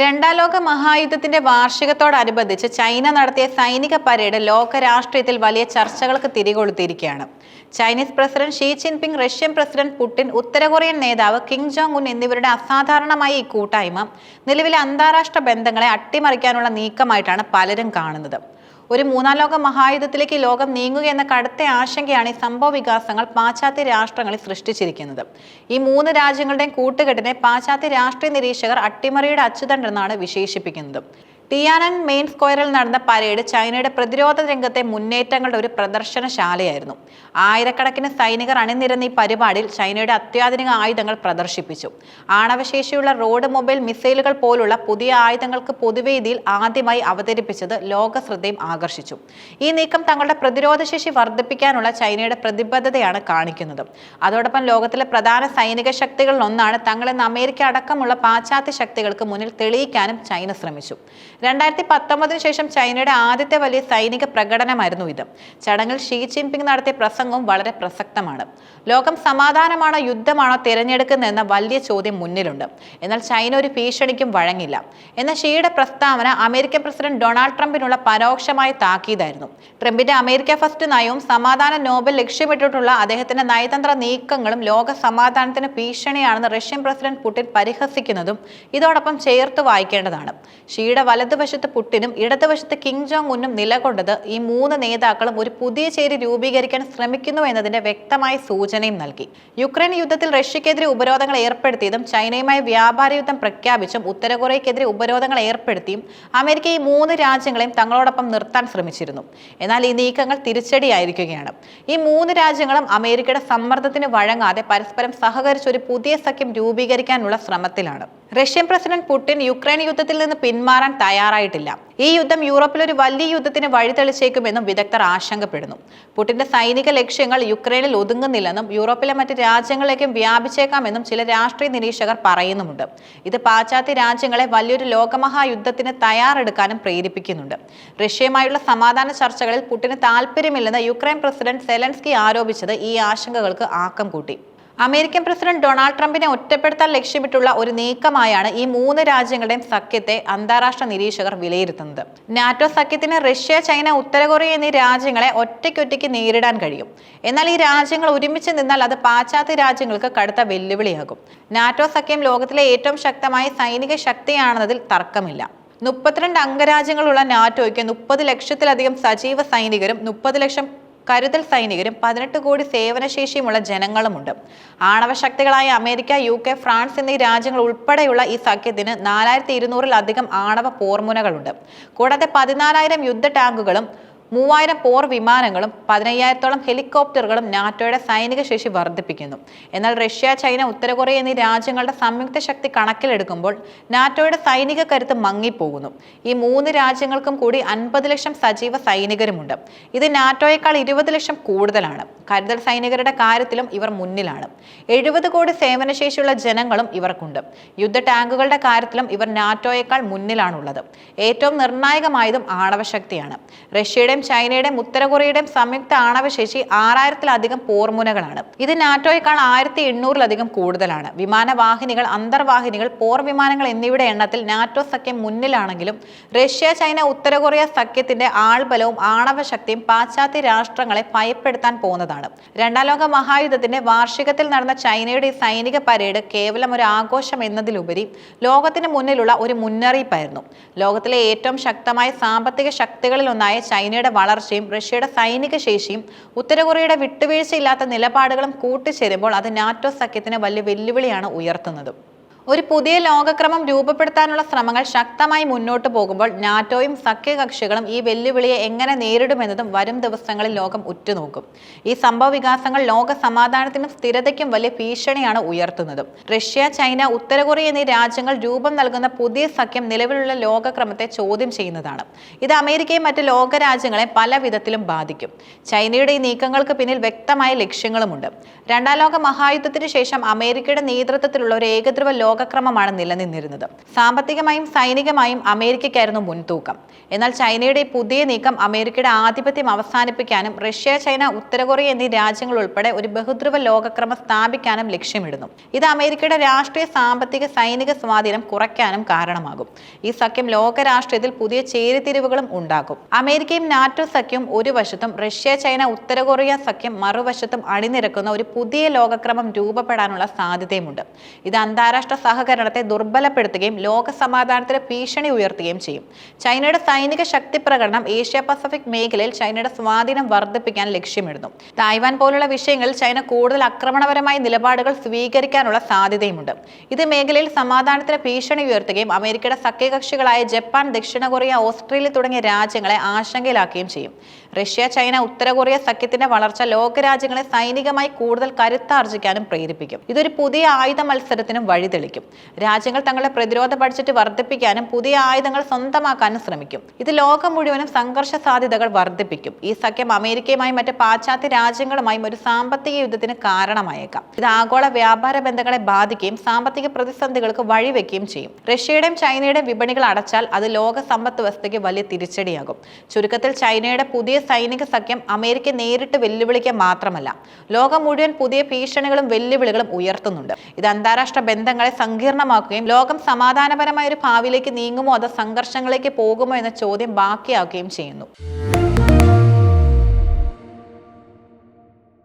രണ്ടാം ലോക മഹായുദ്ധത്തിന്റെ വാർഷികത്തോടനുബന്ധിച്ച് ചൈന നടത്തിയ സൈനിക പരേഡ് ലോക രാഷ്ട്രീയത്തിൽ വലിയ ചർച്ചകൾക്ക് തിരികൊളുത്തിയിരിക്കുകയാണ്. Chinese president Xi Jinping Russian president Putin ഉത്തര കൊറിയൻ നേതാവ് കിം ജോങ് ഉൻ എന്നിവരുടെ അസാധാരണമായ ഈ കൂട്ടായ്മ നിലവിലെ അന്താരാഷ്ട്ര ബന്ധങ്ങളെ അട്ടിമറിക്കാനുള്ള നീക്കമായിട്ടാണ് പലരും കാണുന്നത്. ഒരു മൂന്നാം ലോക മഹായുദ്ധത്തിലേക്ക് ലോകം നീങ്ങുകയെന്ന കടുത്ത ആശങ്കയാണ് ഈ സംഭവ വികാസങ്ങൾ പാശ്ചാത്യ രാഷ്ട്രങ്ങളിൽ സൃഷ്ടിച്ചിരിക്കുന്നത്. ഈ മൂന്ന് രാജ്യങ്ങളുടെയും കൂട്ടുകെട്ടിനെ പാശ്ചാത്യ രാഷ്ട്രീയ നിരീക്ഷകർ അട്ടിമറിയുടെ അച്ചുതണ്ടെന്നാണ് വിശേഷിപ്പിക്കുന്നത്. ടിയാനൻ മെയിൻ സ്ക്വയറിൽ നടന്ന പരേഡ് ചൈനയുടെ പ്രതിരോധ രംഗത്തെ മുന്നേറ്റങ്ങളുടെ ഒരു പ്രദർശനശാലയായിരുന്നു. ആയിരക്കണക്കിന് സൈനികർ അണിനിരന്ന ഈ പരിപാടിയിൽ ചൈനയുടെ അത്യാധുനിക ആയുധങ്ങൾ പ്രദർശിപ്പിച്ചു. ആണവശേഷിയുള്ള റോഡ് മൊബൈൽ മിസൈലുകൾ പോലുള്ള പുതിയ ആയുധങ്ങൾക്ക് പൊതുവേദിയിൽ ആദ്യമായി അവതരിപ്പിച്ചത് ലോക ശ്രദ്ധയും ആകർഷിച്ചു. ഈ നീക്കം തങ്ങളുടെ പ്രതിരോധശേഷി വർദ്ധിപ്പിക്കാനുള്ള ചൈനയുടെ പ്രതിബദ്ധതയാണ് കാണിക്കുന്നത്. അതോടൊപ്പം ലോകത്തിലെ പ്രധാന സൈനിക ശക്തികളിൽ ഒന്നാണ് തങ്ങളെന്ന് അമേരിക്ക അടക്കമുള്ള പാശ്ചാത്യ ശക്തികൾക്ക് മുന്നിൽ തെളിയിക്കാനും ചൈന ശ്രമിച്ചു. രണ്ടായിരത്തി പത്തൊമ്പതിനു ശേഷം ചൈനയുടെ ആദ്യത്തെ വലിയ സൈനിക പ്രകടനമായിരുന്നു ഇത്. ചടങ്ങിൽ ഷീ ജിൻപിങ് നടത്തിയ പ്രസംഗവും വളരെ പ്രസക്തമാണ്. ലോകം സമാധാനമാണോ യുദ്ധമാണോ തിരഞ്ഞെടുക്കുന്നതെന്ന വലിയ ചോദ്യം മുന്നിലുണ്ട്. എന്നാൽ ചൈന ഒരു ഭീഷണിക്കും വഴങ്ങില്ല. എന്ന ഷീയുടെ പ്രസ്താവന അമേരിക്കൻ പ്രസിഡന്റ് ഡൊണാൾഡ് ട്രംപിനുള്ള പരോക്ഷമായ താക്കീതായിരുന്നു. ട്രംപിന്റെ അമേരിക്ക ഫസ്റ്റ് നയവും സമാധാന നോബൽ ലക്ഷ്യമിട്ടിട്ടുള്ള അദ്ദേഹത്തിന്റെ നയതന്ത്ര നീക്കങ്ങളും ലോക സമാധാനത്തിന് ഭീഷണിയാണെന്ന് റഷ്യൻ പ്രസിഡന്റ് പുടിൻ പരിഹസിക്കുന്നതും ഇതോടൊപ്പം ചേർത്ത് വായിക്കേണ്ടതാണ്. ഷീയുടെ വലതുവശത്ത് പുട്ടിനും ഇടതുവശത്ത് കിങ് ജോങ് ഉന്നും നിലകൊണ്ടത് ഈ മൂന്ന് നേതാക്കളും ഒരു പുതിയ ചേരി രൂപീകരിക്കാൻ ശ്രമിക്കുന്നു എന്നതിന്റെ വ്യക്തമായ സൂചനയും നൽകി. യുക്രൈൻ യുദ്ധത്തിൽ റഷ്യക്കെതിരെ ഉപരോധങ്ങൾ ഏർപ്പെടുത്തിയതും ചൈനയുമായി വ്യാപാര യുദ്ധം പ്രഖ്യാപിച്ചും ഉത്തര കൊറിയക്കെതിരെ ഉപരോധങ്ങൾ ഏർപ്പെടുത്തിയും അമേരിക്ക ഈ മൂന്ന് രാജ്യങ്ങളെയും തങ്ങളോടൊപ്പം നിർത്താൻ ശ്രമിച്ചിരുന്നു. എന്നാൽ ഈ നീക്കങ്ങൾ തിരിച്ചടിയായിരിക്കുകയാണ്. ഈ മൂന്ന് രാജ്യങ്ങളും അമേരിക്കയുടെ സമ്മർദ്ദത്തിന് വഴങ്ങാതെ പരസ്പരം സഹകരിച്ച് ഒരു പുതിയ സഖ്യം രൂപീകരിക്കാനുള്ള ശ്രമത്തിലാണ്. റഷ്യൻ പ്രസിഡന്റ് പുടിൻ യുക്രൈൻ യുദ്ധത്തിൽ നിന്ന് പിന്മാറാൻ തയ്യാറായിട്ടില്ല. ഈ യുദ്ധം യൂറോപ്പിൽ ഒരു വലിയ യുദ്ധത്തിന് വഴിതെളിച്ചേക്കുമെന്നും വിദഗ്ധർ ആശങ്കപ്പെടുന്നു. പുടിന്റെ സൈനിക ലക്ഷ്യങ്ങൾ യുക്രൈനിൽ ഒതുങ്ങുന്നില്ലെന്നും യൂറോപ്പിലെ മറ്റ് രാജ്യങ്ങളിലേക്കും വ്യാപിച്ചേക്കാമെന്നും ചില രാഷ്ട്രീയ നിരീക്ഷകർ പറയുന്നുമുണ്ട്. ഇത് പാശ്ചാത്യ രാജ്യങ്ങളെ വലിയൊരു ലോകമഹായുദ്ധത്തിന് തയ്യാറെടുക്കാനും പ്രേരിപ്പിക്കുന്നുണ്ട്. റഷ്യയുമായുള്ള സമാധാന ചർച്ചകളിൽ പുടിന് താല്പര്യമില്ലെന്ന് യുക്രൈൻ പ്രസിഡന്റ് സെലൻസ്കി ആരോപിച്ചത് ഈ ആശങ്കകൾക്ക് ആക്കം കൂട്ടി. അമേരിക്കൻ പ്രസിഡന്റ് ഡൊണാൾഡ് ട്രംപിനെ ഒറ്റപ്പെടുത്താൻ ലക്ഷ്യമിട്ടുള്ള ഒരു നീക്കമായാണ് ഈ മൂന്ന് രാജ്യങ്ങളുടെയും സഖ്യത്തെ അന്താരാഷ്ട്ര നിരീക്ഷകർ വിലയിരുത്തുന്നത്. നാറ്റോ സഖ്യത്തിന് റഷ്യ ചൈന ഉത്തര കൊറിയ എന്നീ രാജ്യങ്ങളെ ഒറ്റയ്ക്കൊറ്റയ്ക്ക് നേരിടാൻ കഴിയും. എന്നാൽ ഈ രാജ്യങ്ങൾ ഒരുമിച്ച് നിന്നാൽ അത് പാശ്ചാത്യ രാജ്യങ്ങൾക്ക് കടുത്ത വെല്ലുവിളിയാകും. നാറ്റോ സഖ്യം ലോകത്തിലെ ഏറ്റവും ശക്തമായ സൈനിക ശക്തിയാണെന്നതിൽ തർക്കമില്ല. മുപ്പത്തിരണ്ട് അംഗരാജ്യങ്ങളുള്ള നാറ്റോയ്ക്ക് മുപ്പത് ലക്ഷത്തിലധികം സജീവ സൈനികരും മുപ്പത് ലക്ഷം കരുതൽ സൈനികരും പതിനെട്ട് കോടി സേവനശേഷിയുമുള്ള ജനങ്ങളുമുണ്ട്. ആണവ ശക്തികളായ അമേരിക്ക യു കെ ഫ്രാൻസ് എന്നീ രാജ്യങ്ങൾ ഉൾപ്പെടെയുള്ള ഈ സഖ്യത്തിന് നാലായിരത്തി ഇരുന്നൂറിലധികം ആണവ പോർമുനകളുണ്ട്. കൂടാതെ പതിനാലായിരം യുദ്ധ ടാങ്കുകളും മൂവായിരം പോർ വിമാനങ്ങളും പതിനയ്യായിരത്തോളം ഹെലികോപ്റ്ററുകളും നാറ്റോയുടെ സൈനിക ശേഷി വർദ്ധിപ്പിക്കുന്നു. എന്നാൽ റഷ്യ ചൈന ഉത്തര കൊറിയ എന്നീ രാജ്യങ്ങളുടെ സംയുക്ത ശക്തി കണക്കിലെടുക്കുമ്പോൾ നാറ്റോയുടെ സൈനിക കരുത്ത് മങ്ങിപ്പോകുന്നു. ഈ മൂന്ന് രാജ്യങ്ങൾക്കും കൂടി അൻപത് ലക്ഷം സജീവ സൈനികരുമുണ്ട്. ഇത് നാറ്റോയേക്കാൾ ഇരുപത് ലക്ഷം കൂടുതലാണ്. കരുതൽ സൈനികരുടെ കാര്യത്തിലും ഇവർ മുന്നിലാണ്. എഴുപത് കോടി സേവനശേഷിയുള്ള ജനങ്ങളും ഇവർക്കുണ്ട്. യുദ്ധ ടാങ്കുകളുടെ കാര്യത്തിലും ഇവർ നാറ്റോയേക്കാൾ മുന്നിലാണുള്ളത്. ഏറ്റവും നിർണായകമായതും ആണവശക്തിയാണ്. റഷ്യയുടെയും ചൈനയുടെയും ഉത്തര കൊറിയയുടെയും സംയുക്ത ആണവശേഷി ആറായിരത്തിലധികം പോർമുനകളാണ്. ഇത് നാറ്റോയേക്കാൾ ആയിരത്തി എണ്ണൂറിലധികം കൂടുതലാണ്. വിമാനവാഹിനികൾ അന്തർവാഹിനികൾ പോർ വിമാനങ്ങൾ എന്നിവയുടെ എണ്ണത്തിൽ നാറ്റോ സഖ്യം മുന്നിലാണെങ്കിലും റഷ്യ ചൈന ഉത്തര കൊറിയ സഖ്യത്തിന്റെ ആൾബലവും ആണവ ശക്തിയും പാശ്ചാത്യ രാഷ്ട്രങ്ങളെ ഭയപ്പെടുത്താൻ പോകുന്നതാണ്. രണ്ടാം ലോക മഹായുദ്ധത്തിന്റെ വാർഷികത്തിൽ നടന്ന ചൈനയുടെ സൈനിക പരേഡ് കേവലം ഒരു ആഘോഷം എന്നതിലുപരി ലോകത്തിന് മുന്നിലുള്ള ഒരു മുന്നറിയിപ്പായിരുന്നു. ലോകത്തിലെ ഏറ്റവും ശക്തമായ സാമ്പത്തിക ശക്തികളിലൊന്നായ ചൈനയുടെ വളർച്ചയും റഷ്യയുടെ സൈനിക ശേഷിയും ഉത്തര കൊറിയയുടെ വിട്ടുവീഴ്ചയില്ലാത്ത നിലപാടുകളും കൂട്ടിച്ചേരുമ്പോൾ അത് നാറ്റോ സഖ്യത്തിന് വലിയ വെല്ലുവിളിയാണ് ഉയർത്തുന്നത്. ഒരു പുതിയ ലോകക്രമം രൂപപ്പെടുത്താനുള്ള ശ്രമങ്ങൾ ശക്തമായി മുന്നോട്ട് പോകുമ്പോൾ നാറ്റോയും സഖ്യകക്ഷികളും ഈ വെല്ലുവിളിയെ എങ്ങനെ നേരിടുമെന്നതും വരും ദിവസങ്ങളിൽ ലോകം ഉറ്റുനോക്കും. ഈ സംഭവ വികാസങ്ങൾ ലോക സമാധാനത്തിനും സ്ഥിരതയ്ക്കും വലിയ ഭീഷണിയാണ് ഉയർത്തുന്നതും. റഷ്യ ചൈന ഉത്തര കൊറിയ എന്നീ രാജ്യങ്ങൾ രൂപം നൽകുന്ന പുതിയ സഖ്യം നിലവിലുള്ള ലോകക്രമത്തെ ചോദ്യം ചെയ്യുന്നതാണ്. ഇത് അമേരിക്കയും മറ്റ് ലോകരാജ്യങ്ങളെ പല വിധത്തിലും ബാധിക്കും. ചൈനയുടെ ഈ നീക്കങ്ങൾക്ക് പിന്നിൽ വ്യക്തമായ ലക്ഷ്യങ്ങളുമുണ്ട്. രണ്ടാം ലോക മഹായുദ്ധത്തിന് ശേഷം അമേരിക്കയുടെ നേതൃത്വത്തിലുള്ള ഒരു ഏകദ്രവ ലോക ലോകക്രമമാണ് നിലനിന്നിരുന്നത്. സാമ്പത്തികമായും സൈനികമായും അമേരിക്കയ്ക്കായിരുന്നു മുൻതൂക്കം. എന്നാൽ ചൈനയുടെ പുതിയ നീക്കം അമേരിക്കയുടെ ആധിപത്യം അവസാനിപ്പിക്കാനും റഷ്യ ചൈന ഉത്തര കൊറിയ എന്നീ രാജ്യങ്ങൾ ഉൾപ്പെടെ ഒരു ബഹുദ്രുവ ലോകക്രമം സ്ഥാപിക്കാനും ലക്ഷ്യമിടുന്നു. ഇത് അമേരിക്കയുടെ രാഷ്ട്രീയ സാമ്പത്തിക സൈനിക സ്വാധീനം കുറയ്ക്കാനും കാരണമാകും. ഈ സഖ്യം ലോക രാഷ്ട്രീയത്തിൽ പുതിയ ചേരിതിരിവുകളും ഉണ്ടാക്കും. അമേരിക്കയും നാറ്റോ സഖ്യവും ഒരു വശത്തും റഷ്യ ചൈന ഉത്തര കൊറിയ സഖ്യം മറുവശത്തും അണിനിരക്കുന്ന ഒരു പുതിയ ലോകക്രമം രൂപപ്പെടാനുള്ള സാധ്യതയുമുണ്ട്. ഇത് അന്താരാഷ്ട്ര സഹകരണത്തെ ദുർബലപ്പെടുത്തുകയും ലോക സമാധാനത്തിന് ഭീഷണി ഉയർത്തുകയും ചെയ്യും. ചൈനയുടെ സൈനിക ശക്തി പ്രകടനം ഏഷ്യ പസഫിക് മേഖലയിൽ ചൈനയുടെ സ്വാധീനം വർദ്ധിപ്പിക്കാൻ ലക്ഷ്യമിടുന്നു. തായ്വാൻ പോലുള്ള വിഷയങ്ങളിൽ ചൈന കൂടുതൽ ആക്രമണപരമായ നിലപാടുകൾ സ്വീകരിക്കാനുള്ള സാധ്യതയുമുണ്ട്. ഇത് മേഖലയിൽ സമാധാനത്തിന് ഭീഷണി ഉയർത്തുകയും അമേരിക്കയുടെ സഖ്യകക്ഷികളായ ജപ്പാൻ ദക്ഷിണ കൊറിയ ഓസ്ട്രേലിയ തുടങ്ങിയ രാജ്യങ്ങളെ ആശങ്കയിലാക്കുകയും ചെയ്യും. റഷ്യ ചൈന ഉത്തര കൊറിയ സഖ്യത്തിന്റെ വളർച്ച ലോകരാജ്യങ്ങളെ സൈനികമായി കൂടുതൽ കരുത്താർജിക്കാനും പ്രേരിപ്പിക്കും. ഇതൊരു പുതിയ ആയുധ മത്സരത്തിനും വഴിതെളിക്കും. രാജ്യങ്ങൾ തങ്ങളുടെ പ്രതിരോധ ബഡ്ജറ്റ് വർദ്ധിപ്പിക്കാനും പുതിയ ആയുധങ്ങൾ സ്വന്തമാക്കാനും ശ്രമിക്കും. ഇത് ലോകം മുഴുവനും സംഘർഷ സാധ്യതകൾ വർദ്ധിപ്പിക്കും. ഈ സഖ്യം അമേരിക്കയുമായും മറ്റ് പാശ്ചാത്യ രാജ്യങ്ങളുമായും ഒരു സാമ്പത്തിക യുദ്ധത്തിന് കാരണമായേക്കാം. ഇത് ആഗോള വ്യാപാര ബന്ധങ്ങളെ ബാധിക്കുകയും സാമ്പത്തിക പ്രതിസന്ധികൾക്ക് വഴിവെക്കുകയും ചെയ്യും. റഷ്യയുടെയും ചൈനയുടെയും വിപണികൾ അടച്ചാൽ അത് ലോക സമ്പദ് വ്യവസ്ഥയ്ക്ക് വലിയ തിരിച്ചടിയാകും. ചുരുക്കത്തിൽ ചൈനയുടെ പുതിയ സൈനിക സഖ്യം അമേരിക്ക നേരിട്ട് വെല്ലുവിളിക്കുക മാത്രമല്ല ലോകം മുഴുവൻ പുതിയ ഭീഷണികളും വെല്ലുവിളികളും ഉയർത്തുന്നുണ്ട്. ഇത് അന്താരാഷ്ട്ര ബന്ധങ്ങളെ സങ്കീർണമാക്കുകയും ലോകം സമാധാനപരമായ ഒരു ഭാവിയിലേക്ക് നീങ്ങുമോ അതോ സംഘർഷങ്ങളിലേക്ക് പോകുമോ എന്ന ചോദ്യം ബാക്കിയാക്കുകയും ചെയ്യുന്നു.